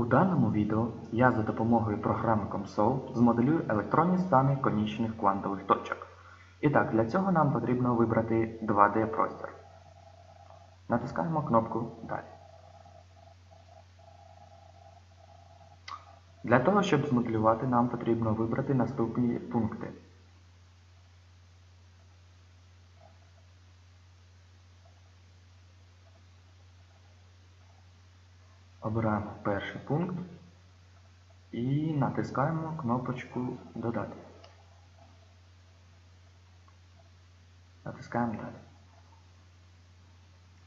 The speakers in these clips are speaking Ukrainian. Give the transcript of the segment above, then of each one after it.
У даному відео я за допомогою програми COMSOL змоделюю електронні стани конічних квантових точок. І так, для цього нам потрібно вибрати 2D-простір. Натискаємо кнопку Далі. Для того, щоб змоделювати, нам потрібно вибрати наступні пункти. Обираємо перший пункт і натискаємо кнопочку Додати. Натискаємо Далі.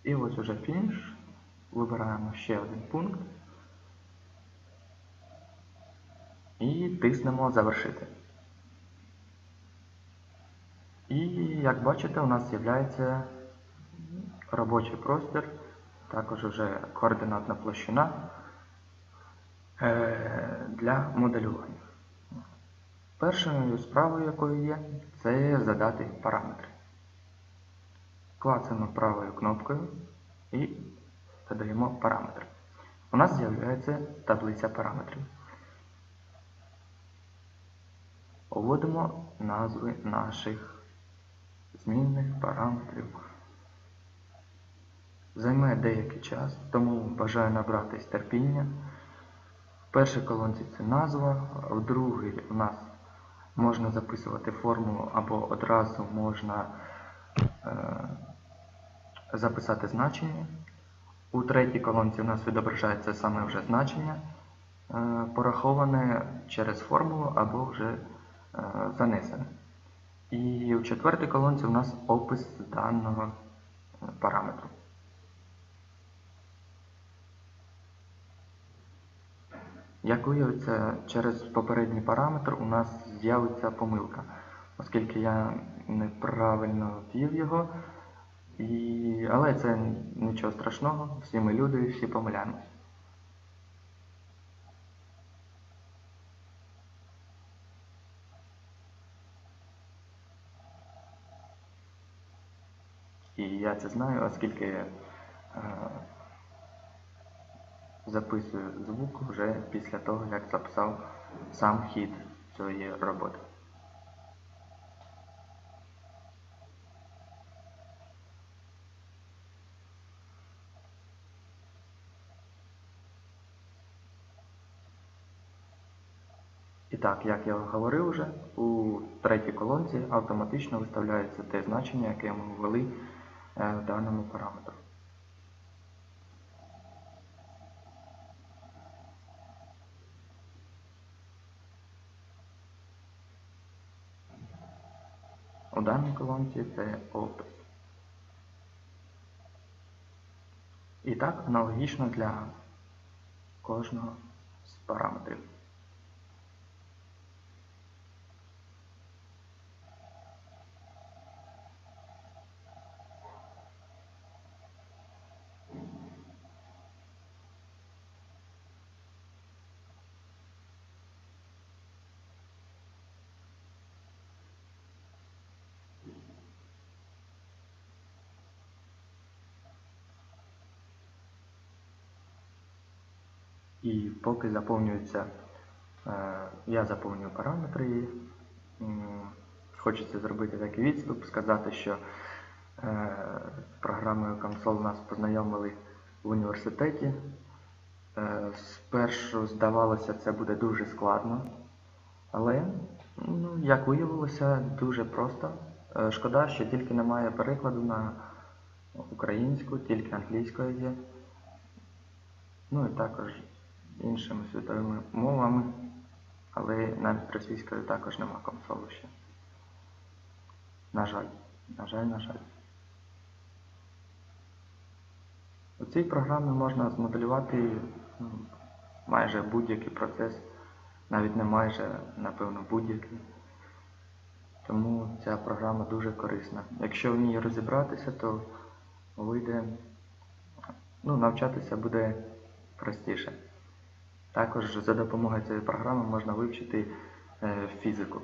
І ось уже фініш. Вибираємо ще один пункт і тиснемо Завершити. І як бачите, у нас з'являється робочий простір, також вже координатна площина е, для моделювання. Першою справою, якою є, це задати параметри. Клацаємо правою кнопкою і задаємо параметри. У нас з'являється таблиця параметрів. Вводимо назви наших змінних параметрів. Займе деякий час, тому бажаю набратись терпіння. В першій колонці це назва, в другій у нас можна записувати формулу або одразу можна е, записати значення. У третій колонці у нас відображається саме вже значення, е, пораховане через формулу або вже е, занесене. І в четвертій колонці у нас опис даного е, параметру. Як виявиться, через попередній параметр у нас з'явиться помилка, оскільки я неправильно ввів його, і... але це нічого страшного, всі ми люди, всі помиляємось. І я це знаю, оскільки е, записую звук вже після того, як записав сам хід цієї роботи. І так, як я говорив вже, у третій колонці автоматично виставляється те значення, яке ми ввели е, в даному параметру. Даній колонці це опис. І так аналогічно для кожного з параметрів. І поки заповнюється, е, я заповнюю параметри, хочеться зробити такий відступ, сказати, що е, з програмою Console нас познайомили в університеті. Е, Спершу здавалося, це буде дуже складно, але, ну, як виявилося, дуже просто. Шкода, що тільки немає перекладу на українську, тільки англійською є. Ну і також іншими світовими мовами, але навіть російською також нема консолу. На жаль, на жаль, на жаль. У цій програмі можна змоделювати майже будь-який процес, навіть не майже, напевно, будь-який. Тому ця програма дуже корисна. Якщо в ній розібратися, то вийде, ну, навчатися буде простіше. Також за допомогою цієї програми можна вивчити е, фізику.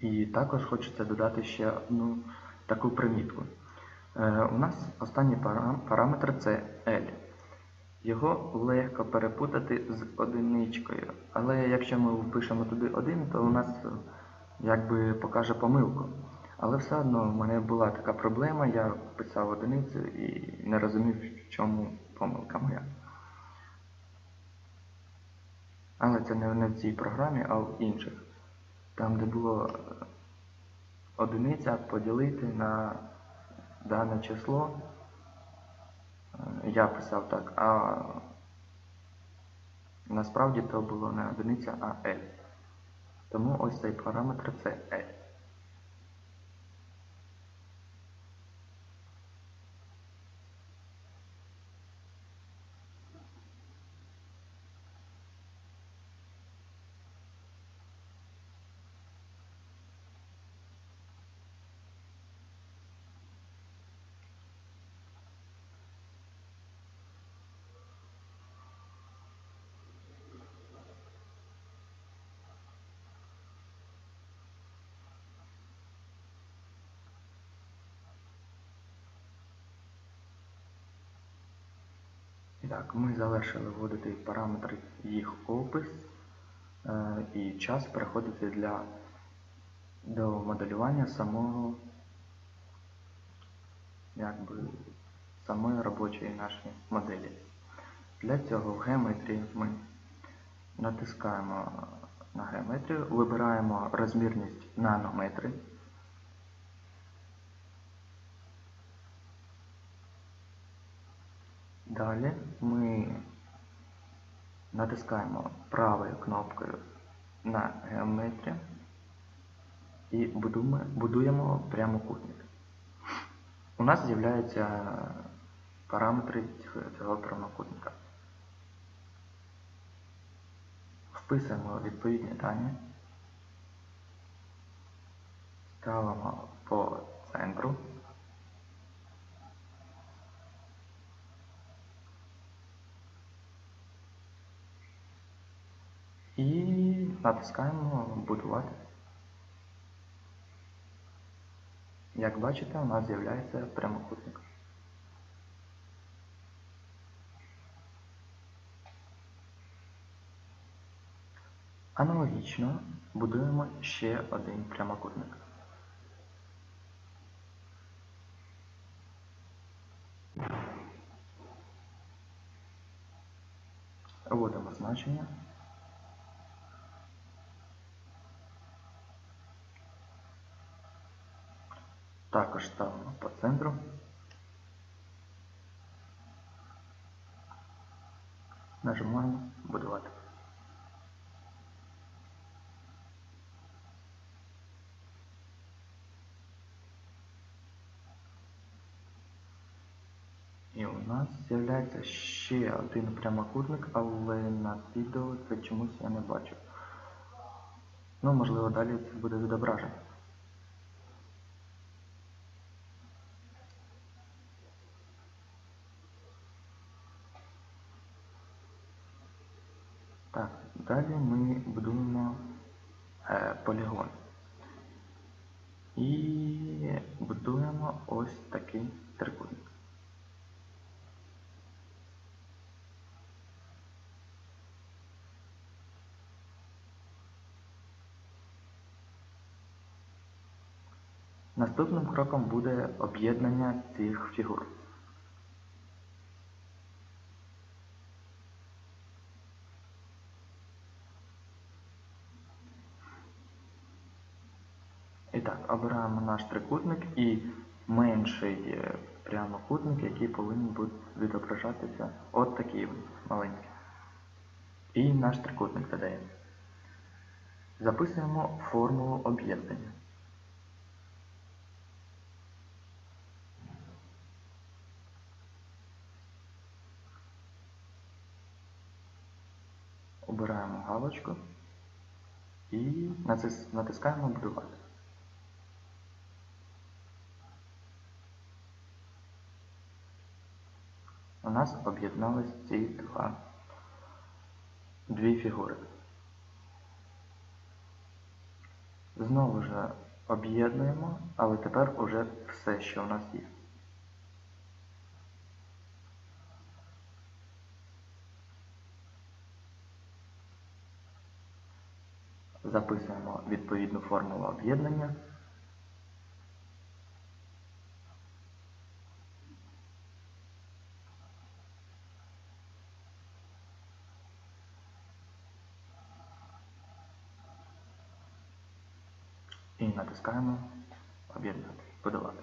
І також хочеться додати ще одну таку примітку. Е, У нас останній параметр це L. Його легко перепутати з одиничкою. Але якщо ми впишемо туди 1, то у нас якби покаже помилку. Але все одно в мене була така проблема, я писав одиницю і не розумів, в чому помилка моя. Але це не в цій програмі, а в інших. Там, де було е, одиниця поділити на дане число. Е, Я писав так, а насправді то було не одиниця, а L. Тому ось цей параметр це L. Так, ми завершили вводити параметри їх опис е, і час переходити для до моделювання самого якби, самої робочої нашої моделі. Для цього в геометрії ми натискаємо на геометрію, вибираємо розмірність нанометри. Далі ми натискаємо правою кнопкою на геометрію і будуємо, прямокутник. У нас з'являються параметри цього прямокутника. Вписуємо відповідні дані, ставимо по центру. І натискаємо будувати. Як бачите, у нас з'являється прямокутник. Аналогічно будуємо ще один прямокутник. Вводимо значення. Також ставимо по центру. Нажимаємо будувати. І у нас з'являється ще один прямокутник, але на відео це чомусь я не бачу. Ну, можливо, далі це буде відображено. Так, далі ми будуємо е, полігон. І будуємо ось такий трикутник. Наступним кроком буде об'єднання цих фігур. І так, обираємо наш трикутник і менший е, прямокутник, який повинен відображатися. От такий маленький. І наш трикутник додаємо. Записуємо формулу об'єднання. Обираємо галочку і натискаємо будувати. У нас об'єднались ці два дві фігури. Знову ж об'єднуємо, але тепер уже все, що в нас є. Записуємо відповідну формулу об'єднання. І натискаємо об'єднати, подавати.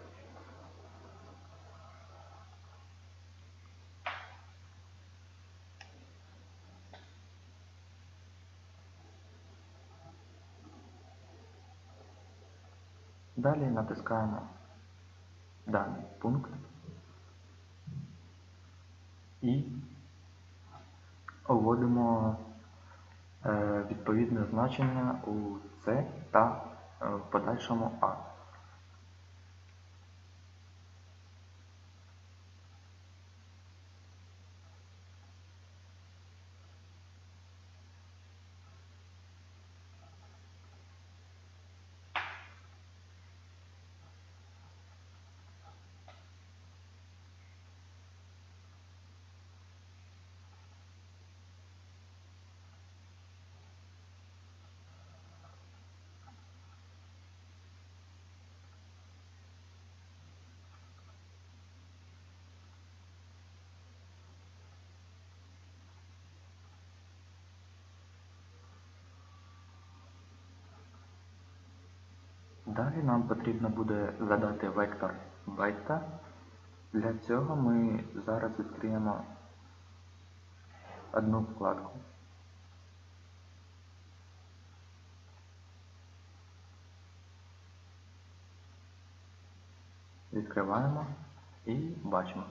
Далі натискаємо даний пункт і вводимо е, відповідне значення у С та е, в подальшому А. Далі нам потрібно буде задати вектор бета. Для цього ми зараз відкриємо одну вкладку. Відкриваємо і бачимо.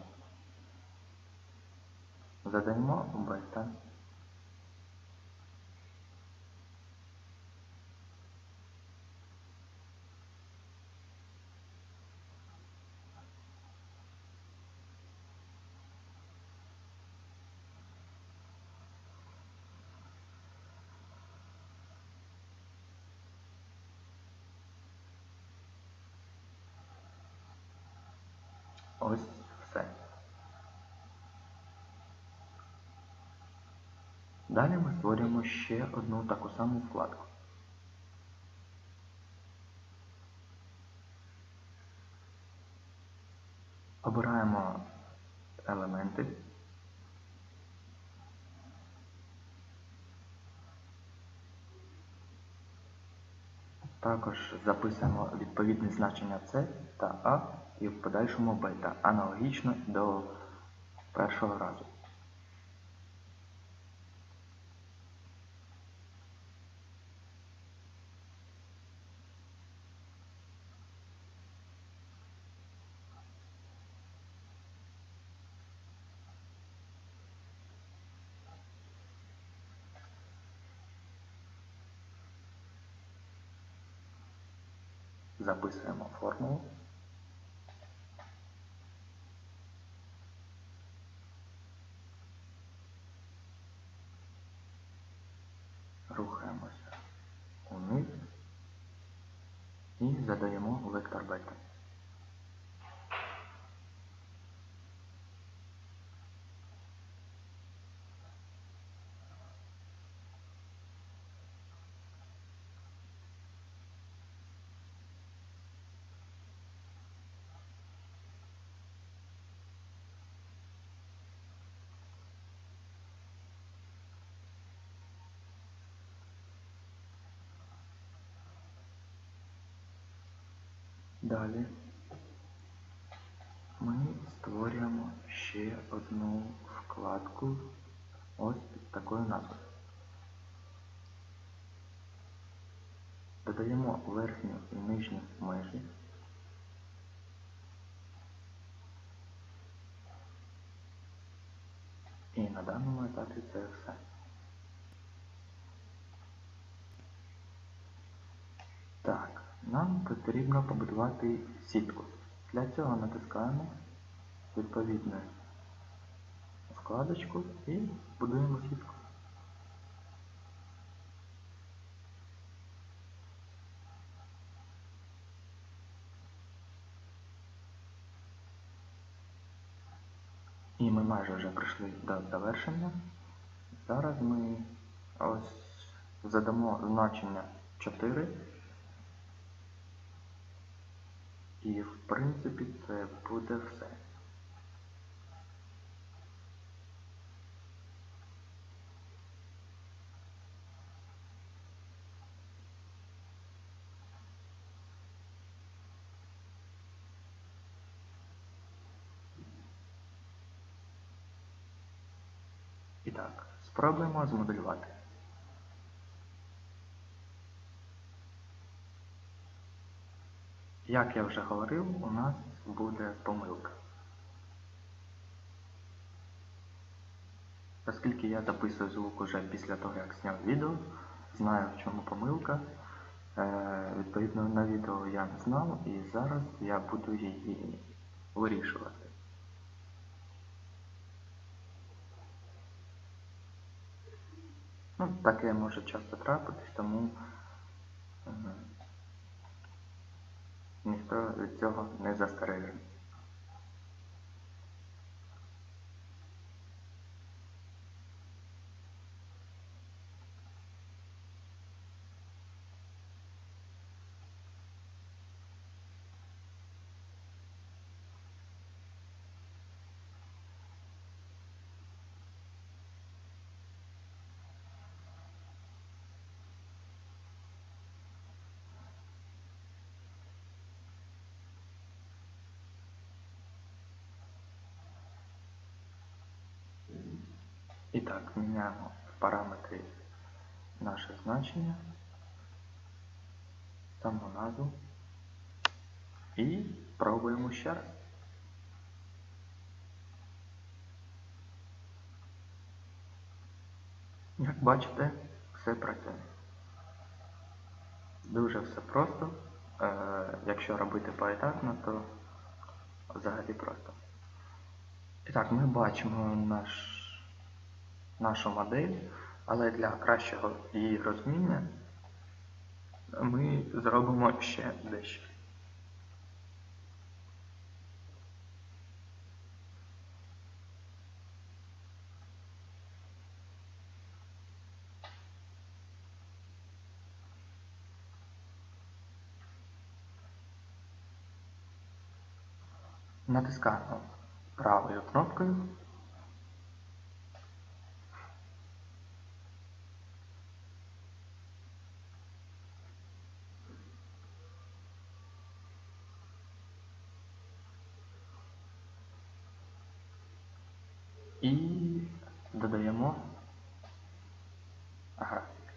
Задаємо бета. Ось все. Далі ми створюємо ще одну таку саму вкладку. Обираємо елементи. Також записуємо відповідні значення С та А і в подальшому бета, аналогічно до першого разу. Записуємо формулу. Рухаємося униз і задаємо вектор бета. Далі ми створюємо ще одну вкладку ось під такою назвою. Додаємо верхню і нижню межі. І на даному етапі це все. Нам потрібно побудувати сітку. Для цього натискаємо відповідну вкладочку і будуємо сітку. І ми майже вже прийшли до завершення. Зараз ми ось задамо значення 4. І в принципі це буде все. І так, спробуємо змоделювати. Як я вже говорив, у нас буде помилка. Оскільки я записую звук уже після того, як зняв відео, знаю в чому помилка. Е, Відповідно на відео я не знав і зараз я буду її вирішувати. Ну, таке може часто трапитись, тому е, ніхто від цього не застережений. І так, міняємо в параметрі наше значення, саму назву і пробуємо ще раз. Як бачите, все працює. Дуже все просто. Е, Якщо робити поетапно, то взагалі просто. І так, ми бачимо наш нашу модель, але для кращого її розуміння ми зробимо ще дещо. Натискаємо правою кнопкою і додаємо графік.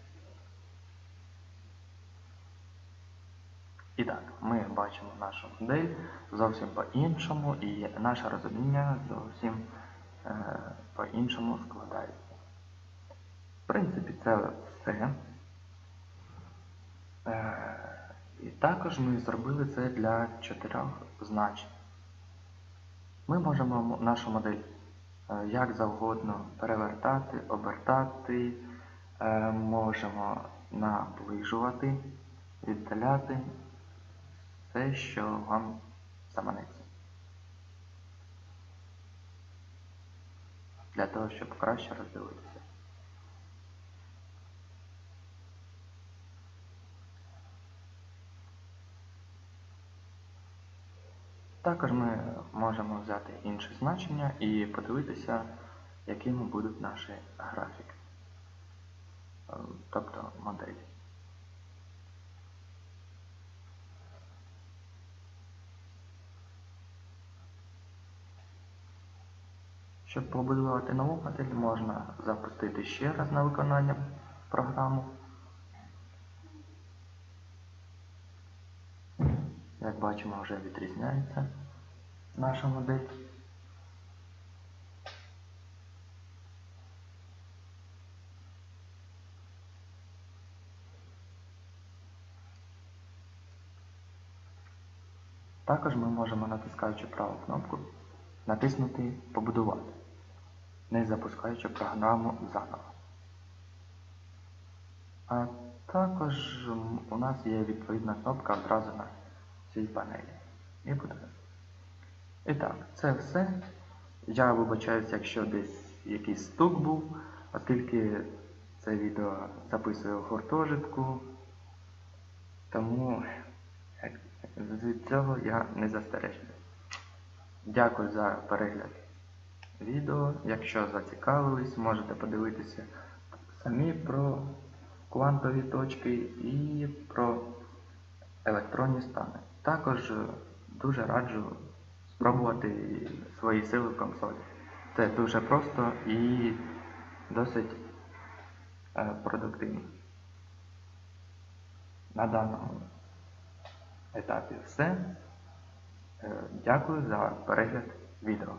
І так, ми бачимо нашу модель зовсім по-іншому, і наше розуміння зовсім е, по-іншому складається. В принципі, це все. Е, і також ми зробили це для чотирьох значень. Ми можемо нашу модель е, як завгодно перевертати, обертати, е, можемо наближувати, віддаляти все, що вам заманеться. Для того, щоб краще роздивитися. Також ми можемо взяти інше значення і подивитися, якими будуть наші графіки, е, тобто моделі. Щоб побудувати нову модель, можна запустити ще раз на виконання програму. Як бачимо, вже відрізняється наша модель. Також ми можемо, натискаючи праву кнопку, натиснути Побудувати, не запускаючи програму заново. А також у нас є відповідна кнопка одразу на цій панелі. І буде. І так, це все. Я вибачаюся, якщо десь якийсь стук був, оскільки це відео записую в гуртожитку, тому е, з цього я не застережений. Дякую за перегляд відео. Якщо зацікавились, можете подивитися самі про квантові точки і про електронні стани. Також е, дуже раджу спробувати свої сили в консолі. Це дуже просто і досить е, продуктивно. На даному етапі все. Е, Дякую за перегляд відео.